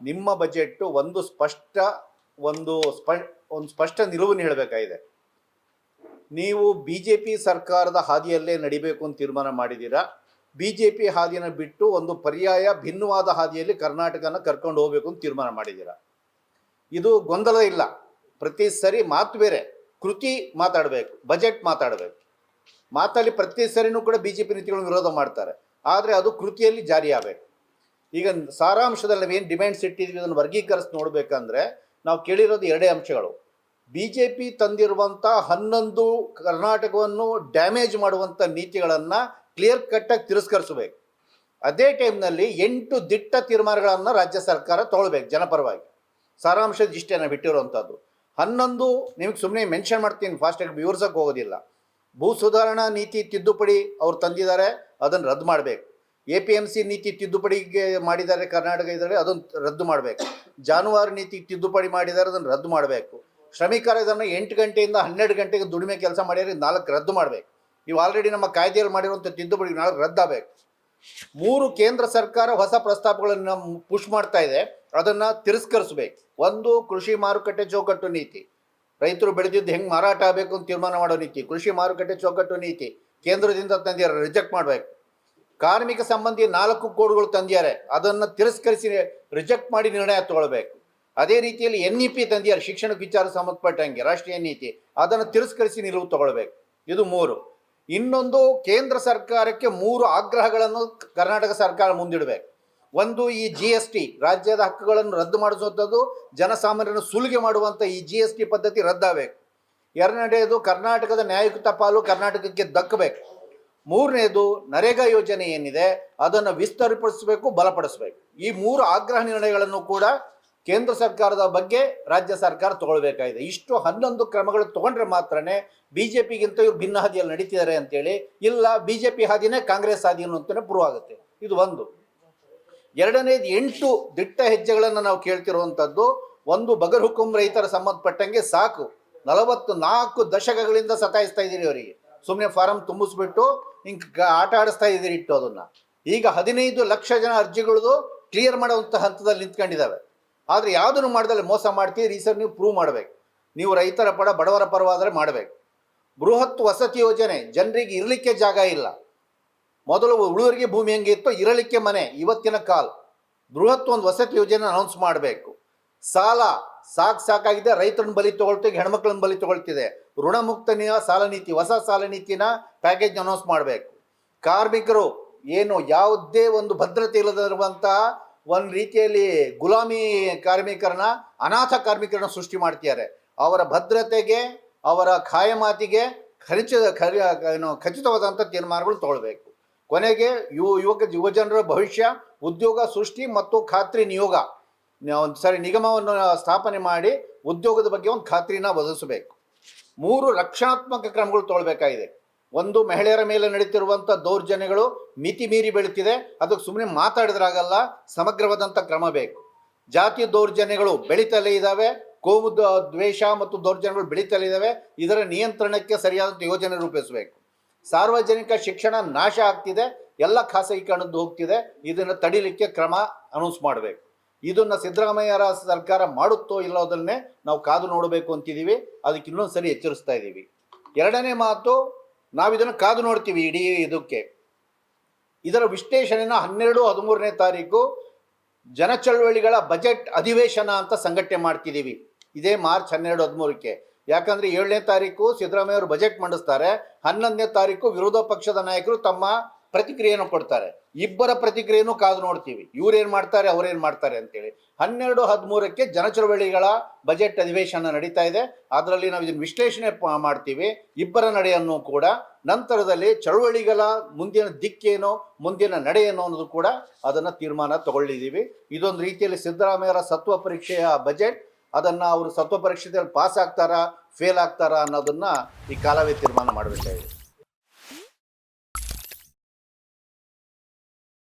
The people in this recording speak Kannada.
ನಿಮ್ಮ ಬಜೆಟ್ ಒಂದು ಸ್ಪಷ್ಟ ಒಂದು ಸ್ಪ, ಒಂದು ಸ್ಪಷ್ಟ ನಿಲುವನ್ನು ಹೇಳಬೇಕಾಗಿದೆ. ನೀವು ಬಿ ಜೆ ಪಿ ಸರ್ಕಾರದ ಹಾದಿಯಲ್ಲೇ ನಡಿಬೇಕು ಅಂತ ತೀರ್ಮಾನ ಮಾಡಿದ್ದೀರಾ? ಬಿ ಜೆ ಪಿ ಹಾದಿಯನ್ನು ಬಿಟ್ಟು ಒಂದು ಪರ್ಯಾಯ ಭಿನ್ನವಾದ ಹಾದಿಯಲ್ಲಿ ಕರ್ನಾಟಕನ ಕರ್ಕೊಂಡು ಹೋಗಬೇಕು ಅಂತ ತೀರ್ಮಾನ ಮಾಡಿದ್ದೀರಾ? ಇದು ಗೊಂದಲ ಇಲ್ಲ. ಪ್ರತಿ ಸರಿ ಮಾತು ಬೇರೆ. ಕೃತಿ ಮಾತಾಡಬೇಕು, ಬಜೆಟ್ ಮಾತಾಡಬೇಕು. ಮಾತಲ್ಲಿ ಪ್ರತಿ ಸರಿನೂ ಕೂಡ ಬಿ ಜೆ ಪಿ ನೀತಿಗಳನ್ನು ವಿರೋಧ ಮಾಡ್ತಾರೆ. ಆದರೆ ಅದು ಕೃತಿಯಲ್ಲಿ ಜಾರಿ ಆಗಬೇಕು ಈಗ ಸಾರಾಂಶದಲ್ಲಿ ನಾವೇನು ಡಿಮ್ಯಾಂಡ್ಸ್ ಇಟ್ಟಿದ್ವಿ ಅದನ್ನು ವರ್ಗೀಕರಿಸಿ ನೋಡಬೇಕಂದ್ರೆ ನಾವು ಕೇಳಿರೋದು ಎರಡೇ ಅಂಶಗಳು. ಬಿ ಜೆ ಪಿ ತಂದಿರುವಂಥ ಹನ್ನೊಂದು ಕರ್ನಾಟಕವನ್ನು ಡ್ಯಾಮೇಜ್ ಮಾಡುವಂಥ ನೀತಿಗಳನ್ನು ಕ್ಲಿಯರ್ ಕಟ್ಟಾಗಿ ತಿರಸ್ಕರಿಸಬೇಕು. ಅದೇ ಟೈಮ್ನಲ್ಲಿ ಎಂಟು ದಿಟ್ಟ ತೀರ್ಮಾನಗಳನ್ನು ರಾಜ್ಯ ಸರ್ಕಾರ ತೊಗೊಳ್ಬೇಕು ಜನಪರವಾಗಿ. ಸಾರಾಂಶದ ಇಷ್ಟೇ ನಾವು ಬಿಟ್ಟಿರುವಂಥದ್ದು ಹನ್ನೊಂದು ನಿಮಗೆ ಸುಮ್ಮನೆ ಮೆನ್ಷನ್ ಮಾಡ್ತೀನಿ ಫಾಸ್ಟಾಗಿ ವಿವರಿಸೋಕೆ ಹೋಗೋದಿಲ್ಲ. ಭೂ ಸುಧಾರಣಾ ನೀತಿ ತಿದ್ದುಪಡಿ ಅವ್ರು ತಂದಿದ್ದಾರೆ, ಅದನ್ನು ರದ್ದು ಮಾಡಬೇಕು. ಎ ಪಿ ಎಂ ಸಿ ನೀತಿ ತಿದ್ದುಪಡಿಗೆ ಮಾಡಿದ್ದಾರೆ ಕರ್ನಾಟಕ ಇದರಲ್ಲಿ, ಅದನ್ನು ರದ್ದು ಮಾಡಬೇಕು. ಜಾನುವಾರು ನೀತಿ ತಿದ್ದುಪಡಿ ಮಾಡಿದ್ದಾರೆ, ಅದನ್ನು ರದ್ದು ಮಾಡಬೇಕು. ಶ್ರಮಿಕರ ಇದನ್ನು ಎಂಟು ಗಂಟೆಯಿಂದ ಹನ್ನೆರಡು ಗಂಟೆಗೆ ದುಡಿಮೆ ಕೆಲಸ ಮಾಡಿದರೆ ನಾಲ್ಕು ರದ್ದು ಮಾಡಬೇಕು. ನೀವು ಆಲ್ರೆಡಿ ನಮ್ಮ ಕಾಯ್ದೆಯಲ್ಲಿ ಮಾಡಿರುವಂಥ ತಿದ್ದುಪಡಿ ನಾಲ್ಕು ರದ್ದಾಗಬೇಕು. ಮೂರು, ಕೇಂದ್ರ ಸರ್ಕಾರ ಹೊಸ ಪ್ರಸ್ತಾಪಗಳನ್ನು ಪುಷ್ ಮಾಡ್ತಾ ಇದೆ. ಅದನ್ನು ತಿರಸ್ಕರಿಸಬೇಕು. ಒಂದು, ಕೃಷಿ ಮಾರುಕಟ್ಟೆ ಚೌಕಟ್ಟು ನೀತಿ. ರೈತರು ಬೆಳೆದಿದ್ದು ಹೆಂಗೆ ಮಾರಾಟ ಆಗಬೇಕು ಅಂತ ತೀರ್ಮಾನ ಮಾಡೋ ನೀತಿ. ಕೃಷಿ ಮಾರುಕಟ್ಟೆ ಚೌಕಟ್ಟು ನೀತಿ. ಕೇಂದ್ರದಿಂದ ತಂದಿರೋ ರಿಜೆಕ್ಟ್ ಮಾಡಬೇಕು. ಕಾರ್ಮಿಕ ಸಂಬಂಧಿ ನಾಲ್ಕು ಕೋಡ್ಗಳು ತಂದಿದ್ದಾರೆ. ಅದನ್ನು ತಿರಸ್ಕರಿಸಿ ರಿಜೆಕ್ಟ್ ಮಾಡಿ ನಿರ್ಣಯ ತಗೊಳ್ಬೇಕು. ಅದೇ ರೀತಿಯಲ್ಲಿ ಎನ್ ಇ ಪಿ ತಂದಿದ್ದಾರೆ ಶಿಕ್ಷಣ ವಿಚಾರ ಸಂಬಂಧಪಟ್ಟಂಗೆ ರಾಷ್ಟ್ರೀಯ ನೀತಿ ಅದನ್ನು ತಿರಸ್ಕರಿಸಿ ನಿಲುವು ತಗೊಳ್ಬೇಕು. ಇದು ಮೂರು. ಇನ್ನೊಂದು, ಕೇಂದ್ರ ಸರ್ಕಾರಕ್ಕೆ ಮೂರು ಆಗ್ರಹಗಳನ್ನು ಕರ್ನಾಟಕ ಸರ್ಕಾರ ಮುಂದಿಡಬೇಕು. ಒಂದು, ಈ ಜಿ ಎಸ್ ಟಿ ರಾಜ್ಯದ ಹಕ್ಕುಗಳನ್ನು ರದ್ದು ಮಾಡಿಸುವಂಥದ್ದು, ಜನಸಾಮಾನ್ಯರನ್ನು ಸುಲಿಗೆ ಮಾಡುವಂಥ ಈ ಜಿ ಎಸ್ ಟಿ ಪದ್ಧತಿ ರದ್ದಾಗಬೇಕು. ಎರಡನೇದು, ಕರ್ನಾಟಕದ ನ್ಯಾಯಯುಕ್ತ ಪಾಲು ಕರ್ನಾಟಕಕ್ಕೆ ದಕ್ಕಬೇಕು. ಮೂರನೇದು ನರೇಗಾ ಯೋಜನೆ ಏನಿದೆ, ಅದನ್ನು ವಿಸ್ತರಿಪಡಿಸಬೇಕು ಬಲಪಡಿಸಬೇಕು. ಈ ಮೂರು ಆಗ್ರಹ ನಿರ್ಣಯಗಳನ್ನು ಕೂಡ ಕೇಂದ್ರ ಸರ್ಕಾರದ ಬಗ್ಗೆ ರಾಜ್ಯ ಸರ್ಕಾರ ತಗೊಳ್ಬೇಕಾಗಿದೆ. ಇಷ್ಟು ಹನ್ನೊಂದು ಕ್ರಮಗಳು ತಗೊಂಡ್ರೆ ಮಾತ್ರನೇ ಬಿ ಜೆ ಪಿಗಿಂತ ಇವ್ರು ಭಿನ್ನ ಹಾದಿಯಲ್ಲಿ ನಡೀತಿದ್ದಾರೆ ಅಂತೇಳಿ, ಇಲ್ಲ ಬಿ ಜೆ ಪಿ ಹಾದಿನೇ ಕಾಂಗ್ರೆಸ್ ಹಾದಿ ಅಂತಲೇ ಪ್ರೂವ್ ಆಗುತ್ತೆ. ಇದು ಒಂದು. ಎರಡನೇದು ಎಂಟು ದಿಟ್ಟ ಹೆಜ್ಜೆಗಳನ್ನು ನಾವು ಕೇಳ್ತಿರುವಂಥದ್ದು, ಒಂದು ಬಗರ್ ಹುಕುಂ ರೈತರ ಸಂಬಂಧಪಟ್ಟಂಗೆ ಸಾಕು. ನಲವತ್ತು ನಾಲ್ಕು ದಶಕಗಳಿಂದ ಸತಾಯಿಸ್ತಾ ಇದ್ದೀರಿ ಅವರಿಗೆ. ಸುಮ್ಮನೆ ಫಾರಂ ತುಂಬಿಸ್ಬಿಟ್ಟು ಹಿಂಗೆ ಆಟ ಆಡಿಸ್ತಾ ಇದ್ದೀರಿ ಇಟ್ಟು ಅದನ್ನು. ಈಗ ಹದಿನೈದು ಲಕ್ಷ ಜನ ಅರ್ಜಿಗಳದು ಕ್ಲಿಯರ್ ಮಾಡುವಂಥ ಹಂತದಲ್ಲಿ ನಿಂತ್ಕೊಂಡಿದ್ದಾವೆ ಆದರೆ ಯಾವುದನ್ನು ಮಾಡ್ದಲ್ಲಿ ಮೋಸ ಮಾಡ್ತೀರಿ ರೀಸರ್ ಸರ್ ನೀವು ಪ್ರೂವ್ ಮಾಡಬೇಕು. ನೀವು ರೈತರ ಪಡ ಬಡವರ ಪರವಾದರೆ ಮಾಡಬೇಕು. ಬೃಹತ್ ವಸತಿ ಯೋಜನೆ, ಜನರಿಗೆ ಇರಲಿಕ್ಕೆ ಜಾಗ ಇಲ್ಲ. ಮೊದಲು ಉಳುವರಿಗೆ ಭೂಮಿ ಹೆಂಗೆ ಇತ್ತು ಇರಲಿಕ್ಕೆ ಮನೆ, ಇವತ್ತಿನ ಕಾಲ್. ಬೃಹತ್ ಒಂದು ವಸತಿ ಯೋಜನೆ ಅನೌನ್ಸ್ ಮಾಡಬೇಕು. ಸಾಲ ಸಾಕು ಸಾಕಾಗಿದೆ, ರೈತರನ್ನ ಬಲಿ ತಗೊಳ್ತಿದೆ ಹೆಣ್ಮಕ್ಳನ್ನ ಬಲಿ ತಗೊಳ್ತಿದೆ. ಋಣಮುಕ್ತ ನಿ- ಸಾಲ ನೀತಿ, ಹೊಸ ಸಾಲ ನೀತಿನ ಪ್ಯಾಕೇಜ್ ಅನೌನ್ಸ್ ಮಾಡಬೇಕು. ಕಾರ್ಮಿಕರು ಏನು ಯಾವುದೇ ಒಂದು ಭದ್ರತೆ ಇಲ್ಲದಿರುವಂತಹ ಒಂದು ರೀತಿಯಲ್ಲಿ ಗುಲಾಮಿ ಕಾರ್ಮಿಕರನ್ನ, ಅನಾಥ ಕಾರ್ಮಿಕರನ್ನ ಸೃಷ್ಟಿ ಮಾಡ್ತಿದ್ದಾರೆ. ಅವರ ಭದ್ರತೆಗೆ, ಅವರ ಖಾಯಮಾತಿಗೆ ಖರಿಚ, ಖರಿ, ಏನು ಖಚಿತವಾದಂಥ ತೀರ್ಮಾನಗಳು ತಗೊಳ್ಬೇಕು. ಕೊನೆಗೆ ಯುವ ಯುವಕ, ಯುವಜನರ ಭವಿಷ್ಯ, ಉದ್ಯೋಗ ಸೃಷ್ಟಿ ಮತ್ತು ಖಾತ್ರಿ ನಿಯೋಗ. ಒಂದು ಸರಿ ನಿಗಮವನ್ನು ಸ್ಥಾಪನೆ ಮಾಡಿ ಉದ್ಯೋಗದ ಬಗ್ಗೆ ಒಂದು ಖಾತ್ರಿನ ಒದಗಿಸಬೇಕು. ಮೂರು ರಕ್ಷಣಾತ್ಮಕ ಕ್ರಮಗಳು ತೊಗೊಳ್ಬೇಕಾಗಿದೆ. ಒಂದು ಮಹಿಳೆಯರ ಮೇಲೆ ನಡೀತಿರುವಂಥ ದೌರ್ಜನ್ಯಗಳು ಮಿತಿ ಮೀರಿ ಬೆಳೀತಿದೆ. ಅದಕ್ಕೆ ಸುಮ್ಮನೆ ಮಾತಾಡಿದ್ರಾಗಲ್ಲ ಸಮಗ್ರವಾದಂಥ ಕ್ರಮ ಬೇಕು. ಜಾತಿ ದೌರ್ಜನ್ಯಗಳು ಬೆಳೀತಲೇ ಇದ್ದಾವೆ ಕೋಮು ದ್ವೇಷ ಮತ್ತು ದೌರ್ಜನ್ಯಗಳು ಬೆಳೀತಲೇ ಇದ್ದಾವೆ ಇದರ ನಿಯಂತ್ರಣಕ್ಕೆ ಸರಿಯಾದಂಥ ಯೋಜನೆ ರೂಪಿಸಬೇಕು. ಸಾರ್ವಜನಿಕ ಶಿಕ್ಷಣ ನಾಶ ಆಗ್ತಿದೆ. ಎಲ್ಲ ಖಾಸಗೀಕರಣದ್ದು ಹೋಗ್ತಿದೆ. ಇದನ್ನು ತಡಿಲಿಕ್ಕೆ ಕ್ರಮ ಅನೌನ್ಸ್ ಮಾಡಬೇಕು. ಇದನ್ನು ಸಿದ್ದರಾಮಯ್ಯರ ಸರ್ಕಾರ ಮಾಡುತ್ತೋ ಇಲ್ಲೋದನ್ನೇ ನಾವು ಕಾದು ನೋಡಬೇಕು ಅಂತಿದ್ದೀವಿ ಅದಕ್ಕೆ ಇನ್ನೊಂದು ಸರಿ ಎಚ್ಚರಿಸ್ತಾ ಇದ್ದೀವಿ ಎರಡನೇ ಮಾತು ನಾವು ಇದನ್ನು ಕಾದು ನೋಡ್ತೀವಿ ಇಡೀ ಇದಕ್ಕೆ. ಇದರ ವಿಶ್ಲೇಷಣೆನ ಹನ್ನೆರಡು, ಹದಿಮೂರನೇ ತಾರೀಕು ಜನ ಚಳವಳಿಗಳ ಬಜೆಟ್ ಅಧಿವೇಶನ ಅಂತ ಸಂಘಟನೆ ಮಾಡ್ತಿದ್ದೀವಿ ಇದೇ ಮಾರ್ಚ್ ಹನ್ನೆರಡು, ಹದಿಮೂರಕ್ಕೆ. ಯಾಕಂದ್ರೆ ಏಳನೇ ತಾರೀಕು ಸಿದ್ದರಾಮಯ್ಯ ಅವರು ಬಜೆಟ್ ಮಂಡಿಸ್ತಾರೆ. ಹನ್ನೊಂದನೇ ತಾರೀಕು ವಿರೋಧ ಪಕ್ಷದ ನಾಯಕರು ತಮ್ಮ ಪ್ರತಿಕ್ರಿಯೆಯನ್ನು ಕೊಡ್ತಾರೆ. ಇಬ್ಬರ ಪ್ರತಿಕ್ರಿಯೆಯನ್ನು ಕಾದು ನೋಡ್ತೀವಿ. ಇವ್ರೇನ್ ಮಾಡ್ತಾರೆ, ಅವ್ರೇನ್ ಮಾಡ್ತಾರೆ ಅಂತೇಳಿ. ಹನ್ನೆರಡು, ಹದಿಮೂರಕ್ಕೆ ಜನ ಚಳವಳಿಗಳ ಬಜೆಟ್ ಅಧಿವೇಶನ ನಡೀತಾ ಇದೆ. ಅದರಲ್ಲಿ ನಾವು ಇದನ್ನು ವಿಶ್ಲೇಷಣೆ ಮಾಡ್ತೀವಿ. ಇಬ್ಬರ ನಡೆಯನ್ನು ಕೂಡ. ನಂತರದಲ್ಲಿ ಚಳವಳಿಗಳ ಮುಂದಿನ ದಿಕ್ಕೇನೋ, ಮುಂದಿನ ನಡೆಯೇನೋ ಅನ್ನೋದು ಕೂಡ ಅದನ್ನು ತೀರ್ಮಾನ ತಗೊಳ್ಳಿದ್ದೀವಿ ಇದೊಂದು ರೀತಿಯಲ್ಲಿ ಸಿದ್ದರಾಮಯ್ಯರ ಸತ್ವ ಪರೀಕ್ಷೆಯ ಬಜೆಟ್ ಅದನ್ನು ಅವರು ಸತ್ವ ಪರೀಕ್ಷೆಯಲ್ಲಿ ಪಾಸ್ ಆಗ್ತಾರಾ ಫೇಲ್ ಆಗ್ತಾರಾ ಅನ್ನೋದನ್ನ ಈ ಕಾಲವೇ ತೀರ್ಮಾನ ಮಾಡಬೇಕಾಗಿದೆ.